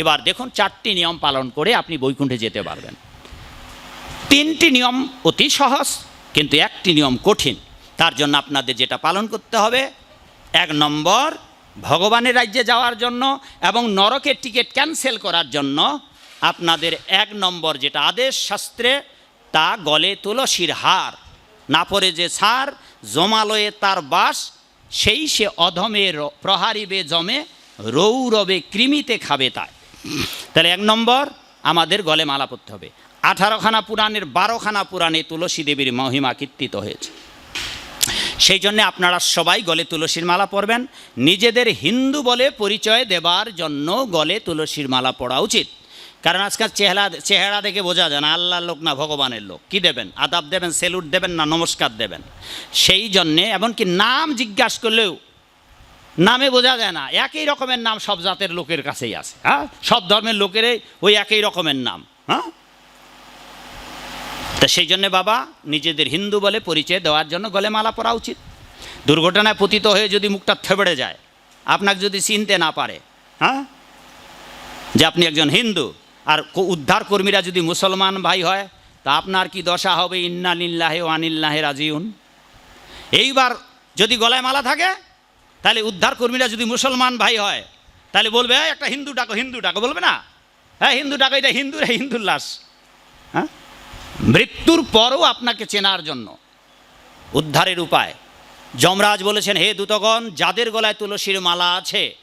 এবার দেখুন চারটি নিয়ম পালন করে আপনি বৈকুণ্ঠে যেতে পারবেন। তিনটি নিয়ম অতি সহজ, কিন্তু একটি নিয়ম কঠিন। তার জন্য আপনাদের যেটা পালন করতে হবে, এক নম্বর, ভগবানের রাজ্যে যাওয়ার জন্য এবং নরকের টিকিট ক্যান্সেল করার জন্য আপনাদের এক নম্বর যেটা আদেশ শাস্ত্রে, তা গলে তুলসীর হার। না পরে যে সার, জমালয়ে তার বাস, সেই সে অধমে প্রহারিবে জমে, রৌরবে কৃমিতে খাবে তাই। তাহলে এক নম্বর, আমাদের গলে মালা পড়তে হবে। আঠারোখানা পুরাণের বারোখানা পুরাণে তুলসী দেবীর মহিমা কীর্তিত হয়েছে। সেই জন্য আপনারা সবাই গলে তুলসীর মালা পরবেন। নিজেদের হিন্দু বলে পরিচয় দেবার জন্য গলে তুলসীর মালা পড়া উচিত। কারণ আজকাল চেহারা চেহারা দেখে বোঝা যায় না, আল্লাহর লোক না ভগবানের লোক। কি দেবেন? আদাব দেবেন, সেলুট দেবেন না, নমস্কার দেবেন। সেই জন্যে, এমনকি নাম জিজ্ঞাসা করলেও নামে বোঝা যায় না। একই রকমের নাম সব জাতের লোকের কাছেই আছে হ্যাঁ? সব ধর্মের লোকেরই ওই একই রকমের নাম হ্যাঁ? তা সেই জন্যে বাবা, নিজেদের হিন্দু বলে পরিচয় দেওয়ার জন্য গলে মালা পরা উচিত। দুর্ঘটনায় পতিত হয়ে যদি মুখটা থেবড়ে যায়, আপনাকে যদি চিনতে না পারে হ্যাঁ? যে আপনি একজন হিন্দু, আর উদ্ধার কর্মীরা যদি মুসলমান ভাই হয়, তা আপনার কি দশা হবে, ইন্না লিল্লাহে ও আনিল্লাহে রাজিউন এইবার যদি গলায় মালা থাকে তাহলে উদ্ধার কর্মীরা যদি মুসলমান ভাই হয় তাহলে বলবে "এই, একটা হিন্দু ডাকো হিন্দু ডাকো। বলবে না। হ্যাঁ হিন্দু ডাকো এটা হিন্দু হিন্দুর লাশ। হ্যাঁ? মৃত্যুর পরও আপনাকে চেনার জন্য। উদ্ধারের উপায়। যমরাজ বলেছেন হে দূতগণ যাদের গলায় তুলসীর মালা আছে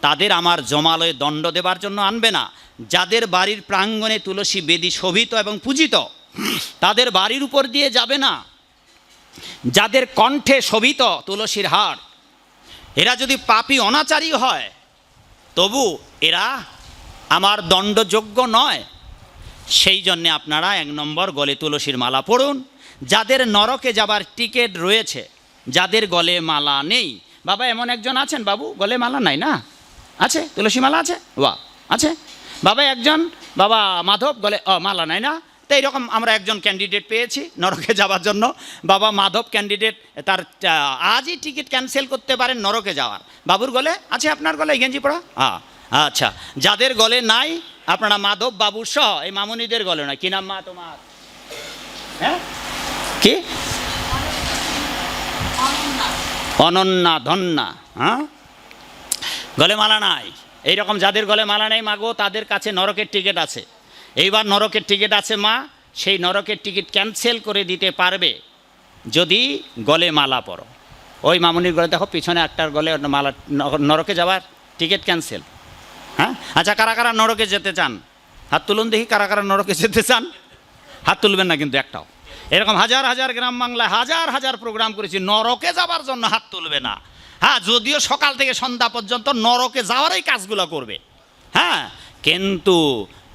তাদের আমার জমালয়ে দণ্ড দেবার জন্য আনবে না। যাদের বাড়ির প্রাঙ্গণে তুলসী বেদি শোভিত এবং পূজিত তাদের বাড়ির উপর দিয়ে যাবে না। যাদের কণ্ঠে শোভিত তুলসীর হার এরা যদি পাপি অনাচারী হয়, তবু এরা আমার দণ্ডযোগ্য নয়। সেই জন্যে আপনারা এক নম্বর গলে তুলসীর মালা পড়ুন। যাদের নরকে যাবার টিকিট রয়েছে, যাদের গলে মালা নেই। বাবা, এমন একজন আছেন বাবু? গলে মালা নাই না? আছে? তুলসী মালা আছে? বাহ, আছে। বাবা, একজন? বাবা, মাধব, গলে, ও, মালা নাই না? তো এইরকম আমরা একজন ক্যান্ডিডেট পেয়েছি নরকে যাওয়ার জন্য। বাবা মাধব ক্যান্ডিডেট তার আজই টিকিট ক্যান্সেল করতে পারেন নরকে যাওয়ার। বাবুর গলে? আছে আপনার গলে গেঞ্জি পড়া হ্যাঁ আচ্ছা। যাদের গলে নাই, আপনারা মাধব, বাবু সহ, এই মামুনিদের গলে নয়। কি নাম মা তোমার? হ্যাঁ? কি? অনন্যা, ধন্যা। হ্যাঁ? গলে মালা নাই। এইরকম যাদের গলে মালা নেই মাগো তাদের কাছে নরকের টিকিট আছে। এইবার নরকের টিকিট আছে মা, সেই নরকের টিকিট ক্যান্সেল করে দিতে পারবে যদি গলে মালা পরো। ওই মামুনির গলে দেখো, পিছনে একটার গলে মালা নরকে যাওয়ার টিকিট ক্যান্সেল। হ্যাঁ? আচ্ছা কারা কারা নরকে যেতে চান? হাত তুলুন দেখি, কারা কারা নরকে যেতে চান? হাত তুলবেন না কিন্তু একটাও। এরকম হাজার হাজার গ্রাম বাংলায় হাজার হাজার প্রোগ্রাম করেছি, নরকে যাবার জন্য হাত তুলবে না। হ্যাঁ যদিও সকাল থেকে সন্ধ্যা পর্যন্ত নরকে যাওয়ারই কাজগুলো করবে। হ্যাঁ কিন্তু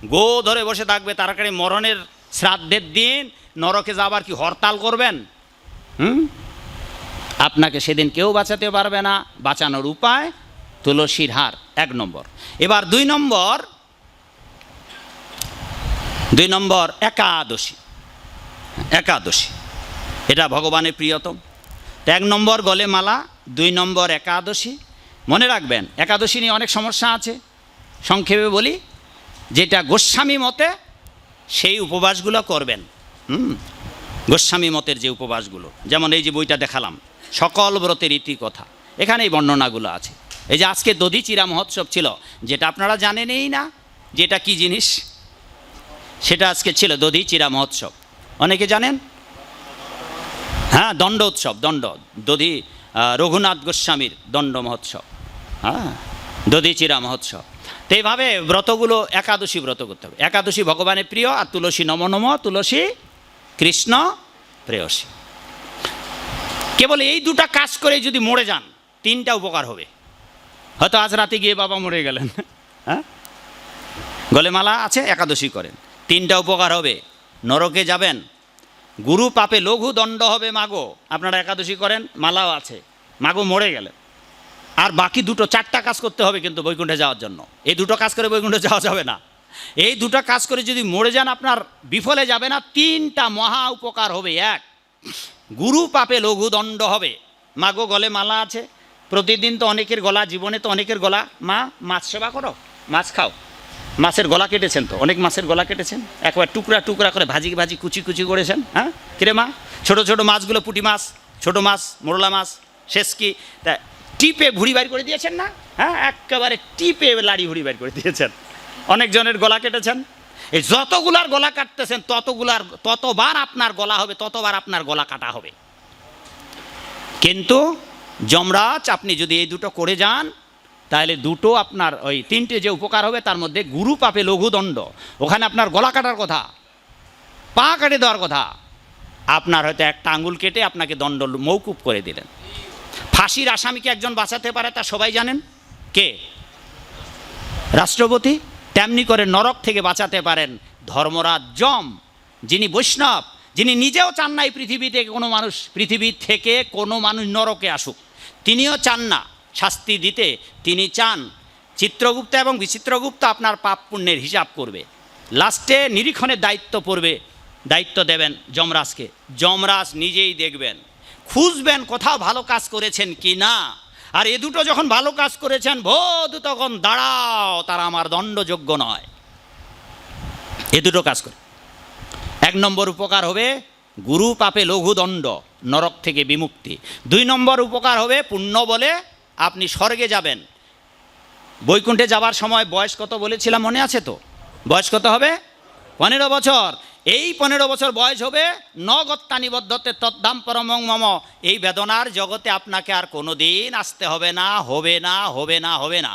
গো ধরে বসে থাকবে তাড়াতাড়ি মরণের শ্রাদ্ধের দিন, নরকে যাবার কি হরতাল করবেন? হুম? আপনাকে সেদিন কেউ বাঁচাতে পারবে না। বাঁচানোর উপায় তুলসীর হার, এক নম্বর। এবার দুই নম্বর দুই নম্বর একাদশী। একাদশী, এটা ভগবানের প্রিয়তম। এক নম্বর গলে মালা দুই নম্বর একাদশী। মনে রাখবেন, একাদশী নিয়ে অনেক সমস্যা আছে। সংক্ষেপে বলি যেটা গোস্বামী মতে সেই উপবাসগুলো করবেন। হুম? গোস্বামী মতের যে উপবাসগুলো, যেমন এই যে বইটা দেখালাম, সকল ব্রতের ইতি কথা। এখানে এই বর্ণনাগুলো আছে। এই যে আজকে দধি চিরা মহোৎসব ছিল, যেটা আপনারা জানেনই না, যেটা কি জিনিস? সেটা আজকে ছিল দধি চিরা মহোৎসব। অনেকে জানেন? হ্যাঁ দণ্ড উৎসব, দণ্ড। দধি রঘুনাথ গোস্বামীর দণ্ড মহোৎসব। হ্যাঁ দধি চিরা মহোৎসব। তো এইভাবে ব্রতগুলো একাদশী ব্রত করতে হবে। একাদশী ভগবানের প্রিয় আর তুলসী নম নম, তুলসী কৃষ্ণ প্রেয়সী। কেবল এই দুটা কাজ করে যদি মরে যান, তিনটা উপকার হবে। হয়তো আজ রাতে গিয়ে বাবা মরে গেলেন। হ্যাঁ? গলে মালা আছে, একাদশী করেন। তিনটা উপকার হবে। নরকে যাবেন। গুরু পাপে লঘু দণ্ড হবে মাগো। আপনারা একাদশী করেন, মালাও আছে। মাগো মরে গেলেন। আর বাকি দুটো, চারটা কাজ করতে হবে কিন্তু বৈকুণ্ঠে যাওয়ার জন্য। এই দুটো কাজ করে বৈকুণ্ঠে যাওয়া যাবে না। এই দুটো কাজ করে যদি মরে যান, আপনার বিফলে যাবে না, তিনটা মহা উপকার হবে। এক, গুরু পাপে লঘু দণ্ড হবে মাগো গলে মালা আছে। প্রতিদিন তো অনেকের গলা, জীবনে তো অনেকের গলা। মা, মাছ সেবা করো, মাছ খাও। মাছের গলা কেটেছেন তো? অনেক মাছের গলা কেটেছেন? একবার টুকরা টুকরা করে ভাজি ভাজি কুচি কুচি করেছেন হ্যাঁ? কিরে মা? ছোটো ছোটো মাছগুলো, পুঁটি মাছ, ছোট মাছ, মোরলা মাছ শেষ কি তা টিপে ভুড়ি বাইর করে দিয়েছেন না? হ্যাঁ একেবারে টিপে লাড়ি ভুড়ি বাইর করে দিয়েছেন। অনেকজনের গলা কেটেছেন। এই যতগুলার গলা কাটতেছেন, ততগুলার, ততবার আপনার গলা হবে, ততবার আপনার গলা কাটা হবে। কিন্তু যমরাজ, আপনি যদি এই দুটো করে যান, তাহলে দুটো আপনার ওই তিনটে যে উপকার হবে, তার মধ্যে গুরু পাপে লঘুদণ্ড। ওখানে আপনার গলা কাটার কথা, পা কাটে দেওয়ার কথা। আপনার হয়তো একটা আঙুল কেটে আপনাকে দণ্ড মৌকুব করে দিলেন। ফাঁসির আসামিকে একজন বাঁচাতে পারে তা সবাই জানেন। কে? রাষ্ট্রপতি? তেমনি করে নরক থেকে বাঁচাতে পারেন ধর্মরাজ যম যিনি বৈষ্ণব, যিনি নিজেও চান না এই পৃথিবী থেকে কোনো মানুষ, পৃথিবী থেকে কোনো মানুষ নরকে আসুক। তিনিও চান না শাস্তি দিতে, তিনি চান চিত্রগুপ্ত এবং বিচিত্রগুপ্ত আপনার পাপ পুণ্যের হিসাব করবে। লাস্টে নিরীক্ষণের দায়িত্ব পড়বে, দায়িত্ব দেবেন যমরাজকে। যমরাজ নিজেই দেখবেন। খুঁজবেন কোথাও ভালো কাজ করেছেন কি না? আর এ দুটো যখন ভালো কাজ করেছেন, বোধ তখন দাঁড়াও, তারা আমার দণ্ডযোগ্য নয়। এ দুটো কাজ করে এক নম্বর উপকার হবে গুরু পাপে লঘু দণ্ড, নরক থেকে বিমুক্তি। দুই নম্বর উপকার হবে পুণ্য বলে আপনি স্বর্গে যাবেন। বৈকুণ্ঠে যাবার সময় বয়স কত বলেছিলাম মনে আছে তো? বয়স কত হবে? পনেরো বছর। এই পনেরো বছর বয়স হবে নগত্তানিবদ্ধতে তদ্দাম পরমং মম। এই বেদনার জগতে আপনাকে আর কোনো দিন আসতে হবে না হবে না হবে না হবে না।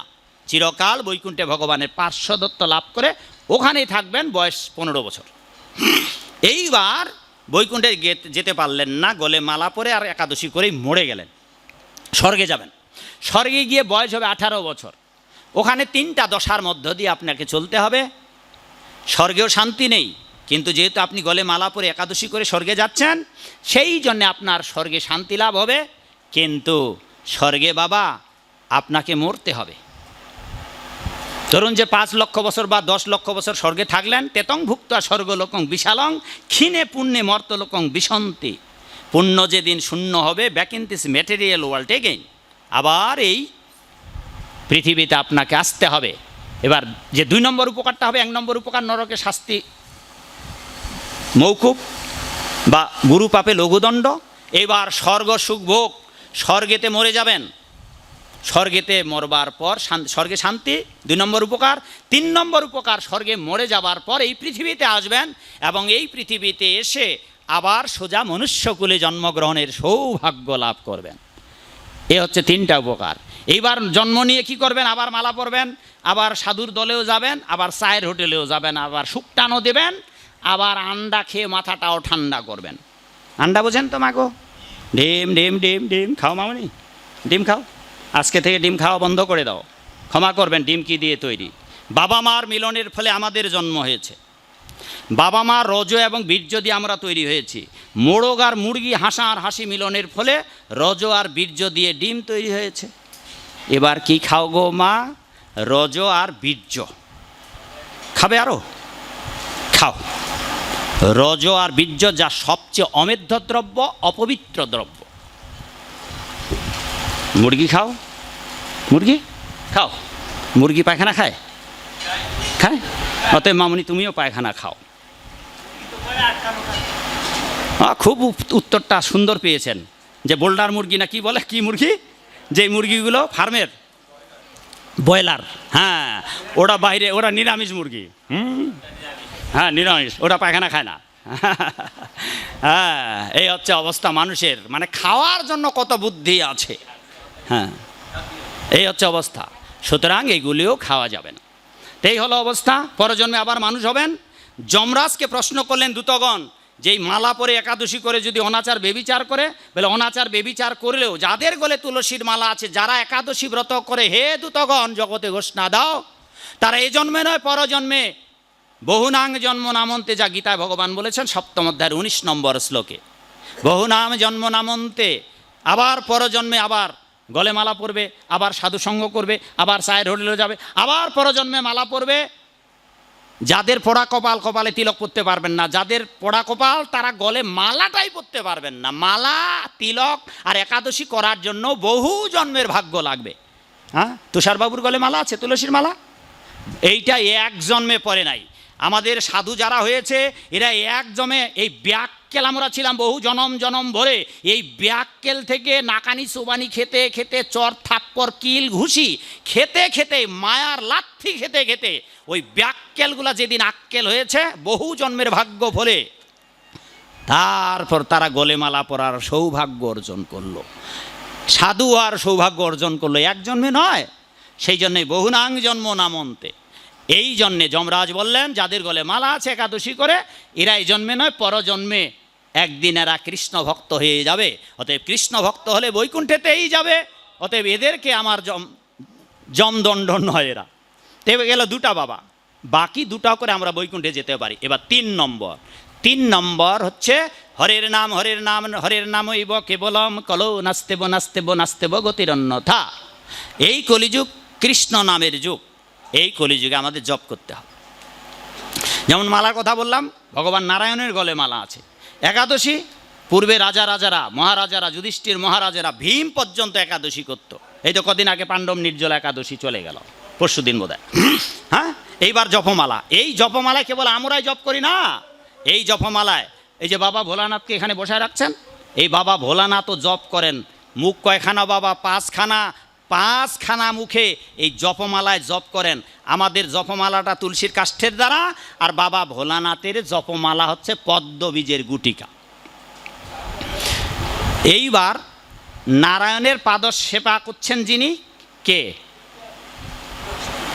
চিরকাল বৈকুণ্ঠে ভগবানের পার্শ্বদত্ত লাভ করে ওখানেই থাকবেন বয়স পনেরো বছর। এইবার বৈকুণ্ঠে যেতে পারলেন না, গলে মালা পরে আর একাদশী করেই মরে গেলেন। স্বর্গে যাবেন। স্বর্গে গিয়ে বয়স হবে আঠারো বছর। ওখানে তিনটা দশার মধ্য দিয়ে আপনাকে চলতে হবে। স্বর্গেও শান্তি নেই কিন্তু যেহেতু আপনি গলে মালা পরে একাদশী করে স্বর্গে যাচ্ছেন, সেই জন্যে আপনার স্বর্গে শান্তি লাভ হবে। কিন্তু স্বর্গে বাবা, আপনাকে মরতে হবে। ধরুন যে পাঁচ লক্ষ বছর বা দশ লক্ষ বছর স্বর্গে থাকলেন তেতং ভুক্ত স্বর্গলোকং বিশালং, ক্ষীণে পুণ্যে মর্তলোকং বিশন্তি। পুণ্য যেদিন শূন্য হবে back in this material world again আবার এই পৃথিবীতে আপনাকে আসতে হবে। এবার যে দুই নম্বর উপকারটা হবে, এক নম্বর উপকার, নরকে শাস্তি মৌকুব বা গুরু পাপে লঘুদণ্ড, এবার স্বর্গ সুখভোগ স্বর্গেতে মরে যাবেন। স্বর্গেতে মরবার পর স্বর্গে শান্তি, দুই নম্বর উপকার। তিন নম্বর উপকার, স্বর্গে মরে যাবার পর এই পৃথিবীতে আসবেন এবং এই পৃথিবীতে এসে আবার সোজা মনুষ্যকুলে জন্মগ্রহণের সৌভাগ্য লাভ করবেন। এ হচ্ছে তিনটা উপকার। এইবার জন্ম নিয়ে কি করবেন? আবার মালা পরবেন, আবার সাধুর দলেও যাবেন, আবার চায়ের হোটেলেও যাবেন, আবার শুকটানো দেবেন আবার আন্ডা খেয়ে মাথাটাও ঠান্ডা করবেন। আন্ডা বোঝেন তো মাগো? ডিম ডিম ডিম ডিম, খাও মামনি। ডিম খাও। আজকে থেকে ডিম খাওয়া বন্ধ করে দাও। ক্ষমা করবেন, ডিম কি দিয়ে তৈরি? বাবা মার মিলনের ফলে আমাদের জন্ম হয়েছে। বাবা মা রজ এবং বীর্য দিয়ে আমরা তৈরি হয়েছি। মোড়ক আর মুরগি হাসা আর হাসি মিলনের ফলে রজ আর বীর্য দিয়ে ডিম তৈরি হয়েছে। এবার কি খাও গো মা? রজ আর বীর্য। খাবে আরও? খাও। রজ আর বীর্য যা সবচেয়ে অমেধ্য দ্রব্য অপবিত্র দ্রব্য। মুরগি খাও? মুরগি? খাও। মুরগি পায়খানা খায়? খায়? অতএব মামনি, তুমিও পায়খানা খাও। খুব উত্তরটা সুন্দর পেয়েছেন। যে বোল্ডার মুরগি না কি বলে? কি মুরগি? যে মুরগিগুলো ফার্মের? ব্রয়লার। হ্যাঁ ওরা বাইরে, ওরা নিরামিষ মুরগি। হুম? হ্যাঁ নিরামিষ, ওটা পায়খানা খায় না। হ্যাঁ এই হচ্ছে অবস্থা মানুষের। মানে খাওয়ার জন্য কত বুদ্ধি আছে। হ্যাঁ এই হচ্ছে অবস্থা। সুতরাং এগুলিও খাওয়া যাবে না। এই হলো অবস্থা। পরজন্মে আবার মানুষ হবেন। যমরাজকে প্রশ্ন করলেন দূতগণ যে মালা পরে একাদশী করে যদি অনাচার বেবিচার করে, বলে অনাচার বেবিচার করলেও যাদের গলে তুলসীর মালা আছে, যারা একাদশী ব্রত করে, হে দূতগণ, জগতে ঘোষণা দাও। তারা এ জন্মে নয়, পরজন্মে। বহুনাং জন্ম নামন্তে যা গীতায় ভগবান বলেছেন, সপ্তম অধ্যায়ের উনিশ নম্বর শ্লোকে। বহুনাম জন্ম নামন্তে, আবার পরজন্মে আবার গলে মালা পরবে আবার সাধুসঙ্গ করবে, আবার চায়ের হোটেলে যাবে, আবার পরজন্মে মালা পরবে যাদের পোড়া কপাল কপালে তিলক পরতে পারবেন না, যাদের পোড়া কপাল তারা গলে মালাটাই পরতে পারবেন না। মালা, তিলক আর একাদশী করার জন্য বহু জন্মের ভাগ্য লাগবে। হ্যাঁ? তুষারবাবুর গলে মালা আছে? তুলসীর মালা? এইটা এক জন্মে পড়ে নাই। আমাদের সাধু যারা হয়েছে, এরা এক জমে এই ব্যাককেল আমরা ছিলাম বহু জনম জনম ভরে। এই ব্যাককেল থেকে নাকানি সোবানি খেতে খেতে চর থাপ্পর কিল ঘুষি, খেতে খেতে মায়ার লাথি খেতে খেতে ওই ব্যাককেলগুলা যেদিন আক্কেল হয়েছে, বহু জন্মের ভাগ্য ফলে তারপর তারা গলেমালা পরার সৌভাগ্য অর্জন করল। সাধু আর সৌভাগ্য অর্জন করল। এক জন্মে নয়, সেই জন্যে বহুনাং জন্ম নামন্তে। এই জন্যে যমরাজ বললেন, যাদের গলে মালা আছে একাদশী করে এরা এই জন্মে নয়, পরজন্মে একদিন এরা কৃষ্ণ ভক্ত হয়ে যাবে। অতএব কৃষ্ণ ভক্ত হলে বৈকুণ্ঠেতেই যাবে। অতএব এদেরকে আমার জম জমদণ্ডন নয় এরা। তবে গেল দুটা বাবা। বাকি দুটা করে আমরা বৈকুণ্ঠে যেতে পারি। এবার তিন নম্বর। তিন নম্বর হচ্ছে, হরের নাম হরের নাম হরের নাম ইব কেবলম কলো নাস্তেব নাস্তেব নাস্তেব গতিরন্যথা। এই কলিযুগ কৃষ্ণ নামের যুগ। এই কলিযুগে আমাদের জপ করতে হবে। যেমন মালার কথা বললাম, ভগবান নারায়ণের গলে মালা আছে। একাদশী, পূর্বে রাজা রাজারা, মহারাজারা, যুধিষ্ঠির মহারাজারা ভীম পর্যন্ত একাদশী করত। এই তো কদিন আগে পাণ্ডব নির্জল একাদশী চলে গেল, পরশু দিন বোধ হ্যাঁ? এইবার জপমালা। এই জপমালায় কেবল আমরাই জপ করি না। এই জপমালায় এই যে বাবা ভোলানাথকে এখানে বসায় রাখছেন, এই বাবা ভোলানাথও জপ করেন। মুখ কয়খানা বাবা? পাঁচখানা। পাঁচখানা মুখে এই জপমালায় জপ করেন। আমাদের জপমালাটা তুলসীর কাষ্ঠের দ্বারা, আর বাবা ভোলানাথের জপমালা হচ্ছে পদ্মবীজের গুটিকা। এইবার নারায়ণের পাদ সেবা করছেন যিনি, কে?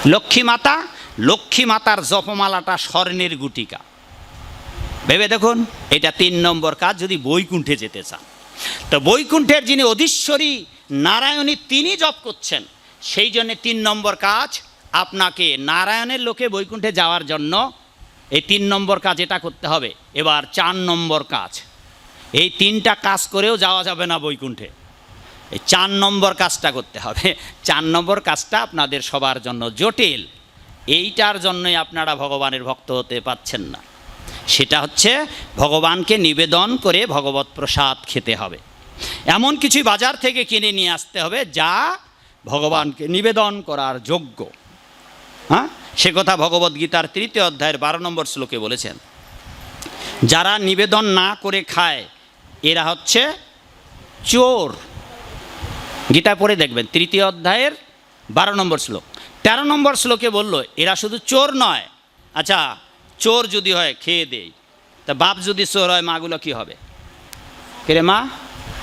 লক্ষ্মী মাতা। লক্ষ্মী মাতার জপমালাটা স্বর্ণের গুটিকা। ভেবে দেখুন, এটা তিন নম্বর কাজ, যদি বৈকুণ্ঠে যেতে চান। তো বৈকুণ্ঠের যিনি অধীশ্বরী নারায়ণী তিনি জপ করছেন। সেই জন্যে তিন নম্বর কাজ আপনাকে নারায়ণের লোকে বৈকুণ্ঠে যাওয়ার জন্য এই তিন নম্বর কাজ এটা করতে হবে। এবার চার নম্বর কাজ। এই তিনটা কাজ করেও যাওয়া যাবে না বৈকুণ্ঠে। এই চার নম্বর কাজটা করতে হবে। চার নম্বর কাজটা আপনাদের সবার জন্য জটিল। এইটার জন্যই আপনারা ভগবানের ভক্ত হতে পাচ্ছেন না। সেটা হচ্ছে ভগবানকে নিবেদন করে ভগবত প্রসাদ খেতে হবে। এমন কিছু বাজার থেকে কিনে নিয়ে আসতে হবে যা ভগবানকে নিবেদন করার যোগ্য। হ্যাঁ? সে কথা ভগবত গীতার তৃতীয় অধ্যায়ের বারো নম্বর শ্লোকে বলেছেন। যারা নিবেদন না করে খায়, এরা হচ্ছে চোর। গীতা পড়ে দেখবেন, তৃতীয় অধ্যায়ের বারো নম্বর শ্লোক। তেরো নম্বর শ্লোকে বলল, এরা শুধু চোর নয়। আচ্ছা চোর যদি হয়, খেয়ে দেই। তা বাপ যদি চোর হয়, মাগুলো কি হবে? রে মা?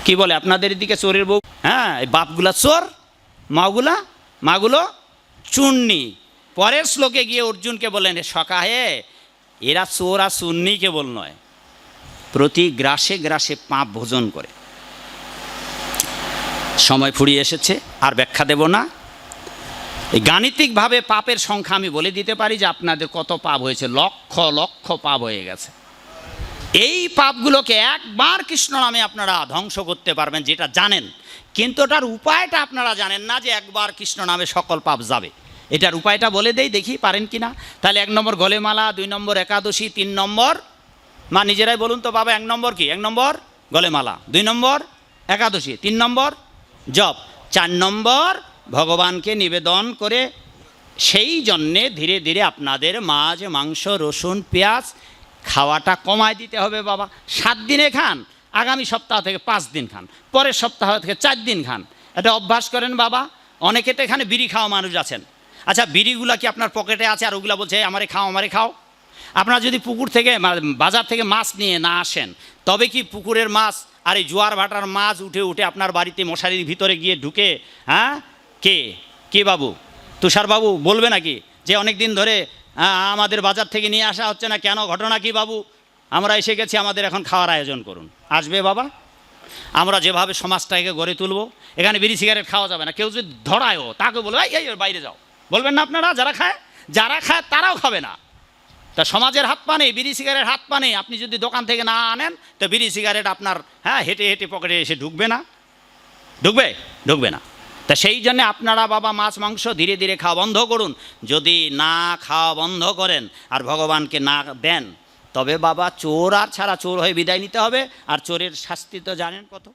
কি বলে, আপনাদের দিকে চোরের বউ? হ্যাঁ বাপগুলা চোর, মাগুলা, মাগুলো চুন্নি। পরের শ্লোকে গিয়ে অর্জুনকে বলেন, "এ সকা হে, এরা চোর আর চুন্নি কেবল নয়, প্রতি গ্রাসে গ্রাসে পাপ ভোজন করে। সময় ফুরিয়ে এসেছে, আর ব্যাখ্যা দেব না। এই গাণিতিকভাবে পাপের সংখ্যা আমি বলে দিতে পারি যে আপনাদের কত পাপ হয়েছে, লক্ষ লক্ষ পাপ হয়ে গেছে। এই পাপগুলোকে একবার কৃষ্ণ নামে আপনারা ধ্বংস করতে পারবেন যেটা জানেন। কিন্তু ওটার উপায়টা আপনারা জানেন না যে একবার কৃষ্ণ নামে সকল পাপ যাবে। এটার উপায়টা বলে দেই, দেখি পারেন কি না? তাহলে এক নম্বর গলেমালা, দুই নম্বর একাদশী, তিন নম্বর? মা, নিজেরাই বলুন তো বাবা, এক নম্বর কি? এক নম্বর গলেমালা, দুই নম্বর একাদশী, তিন নম্বর জপ, চার নম্বর ভগবানকে নিবেদন করে সেই জন্যে ধীরে ধীরে আপনাদের মাছ, মাংস, রসুন, পেঁয়াজ খাওয়াটা কমায় দিতে হবে বাবা। সাত দিনে খান, আগামী সপ্তাহ থেকে পাঁচ দিন খান, পরের সপ্তাহ থেকে চার দিন খান। এটা অভ্যাস করেন বাবা। অনেকে তো এখানে বিড়ি খাওয়া মানুষ আছেন। আচ্ছা বিড়িগুলা কি আপনার পকেটে আছে? আর ওগুলা বলছে আমারে খাও আমারে খাও। আপনারা যদি পুকুর থেকে বাজার থেকে মাছ নিয়ে না আসেন, তবে কি পুকুরের মাছ আর এই জোয়ার ভাটার মাছ উঠে উঠে আপনার বাড়িতে মশারির ভিতরে গিয়ে ঢুকে হ্যাঁ? কে? কে বাবু? তুষার বাবু বলবে নাকি যে অনেক দিন ধরে আমাদের বাজার থেকে নিয়ে আসা হচ্ছে না। কেন? ঘটনা কি বাবু? আমরা এসে গেছি আমাদের এখন খাওয়ার আয়োজন করুন। আসবে বাবা? আমরা যেভাবে সমাজটাকে গড়ে তুলবো এখানে বিড়ি সিগারেট খাওয়া যাবে না। কেউ যদি ধরায়ও তাকে বলবে "এই, বাইরে যাও। বলবেন না আপনারা? যারা খায় যারা খায় তারাও খাবে না। তা সমাজের হাত পা নেই বিড়ি সিগারেট হাত পা নেই। আপনি যদি দোকান থেকে না আনেন তো বিড়ি সিগারেট আপনার হ্যাঁ হেঁটে হেঁটে পকেটে এসে ঢুকবে না। ঢুকবে? ঢুকবে না। তা সেই জন্য আপনারা বাবা মাছ, মাংস ধীরে ধীরে খাওয়া বন্ধ করুন। যদি না খাওয়া বন্ধ করেন আর ভগবানকে না দেন, তবে বাবা চোর আর ছাড়া চোর হয়ে বিদায় নিতে হবে। আর চোরের শাস্তি তো জানেন কত?